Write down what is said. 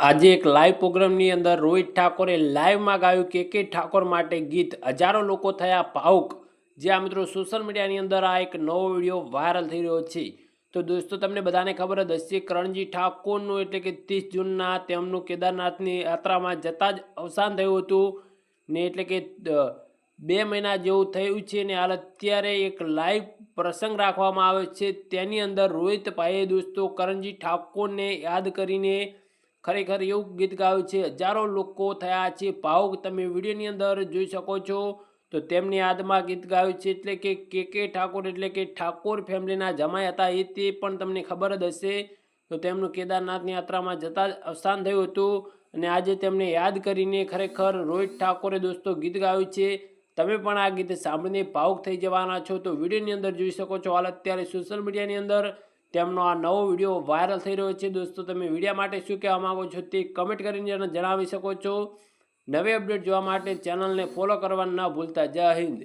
આજે એક લાઈવ પ્રોગ્રામની અંદર રોહિત ઠાકોરે લાઈવમાં ગાયું કે કે ઠાકોર માટે ગીત. હજારો લોકો થયા ભાવુક. જે આ મિત્રો સોશિયલ મીડિયાની અંદર આ એક નવો વીડિયો વાયરલ થઈ રહ્યો છે. તો દોસ્તો, તમને બધાને ખબર જ હશે, કરણજી ઠાકોરનું એટલે કે ત્રીસ જૂનના તેમનું કેદારનાથની યાત્રામાં જતાં જ અવસાન થયું હતું. ને એટલે કે બે મહિના જેવું થયું છે ને હાલ અત્યારે એક લાઈવ પ્રસંગ રાખવામાં આવે છે. તેની અંદર રોહિતભાઈએ દોસ્તો કરણજી ઠાકોરને યાદ કરીને ખરેખર એવું ગીત ગાયું છે, હજારો લોકો થયા છે, ભાવુક તમે વિડીયોની અંદર જોઈ શકો છો. તો તેમની યાદમાં ગીત ગાયું છે, એટલે કે કે કે ઠાકોર, એટલે કે ઠાકોર ફેમિલીના જમાઈ હતા, એ તે પણ તમને ખબર જ હશે. તો તેમનું કેદારનાથની યાત્રામાં જતાં અવસાન થયું હતું અને આજે તેમને યાદ કરીને ખરેખર રોહિત ઠાકોરે દોસ્તો ગીત ગાયું છે. તમે પણ આ ગીત સાંભળીને ભાવુક થઈ જવાના છો, તો વિડીયોની અંદર જોઈ શકો છો. હાલ અત્યારે સોશિયલ મીડિયાની અંદર તેમનો આ નવો વીડિયો વાયરલ થઈ રહ્યો છે દોસ્તો, તમે વીડિયો માટે શું કહેવા માંગો છો તે કમેન્ટ કરીને જણાવી શકો છો. નવી અપડેટ જોવા માટે ચેનલને ફોલો કરવા ન ભૂલતા. જય હિન્દ.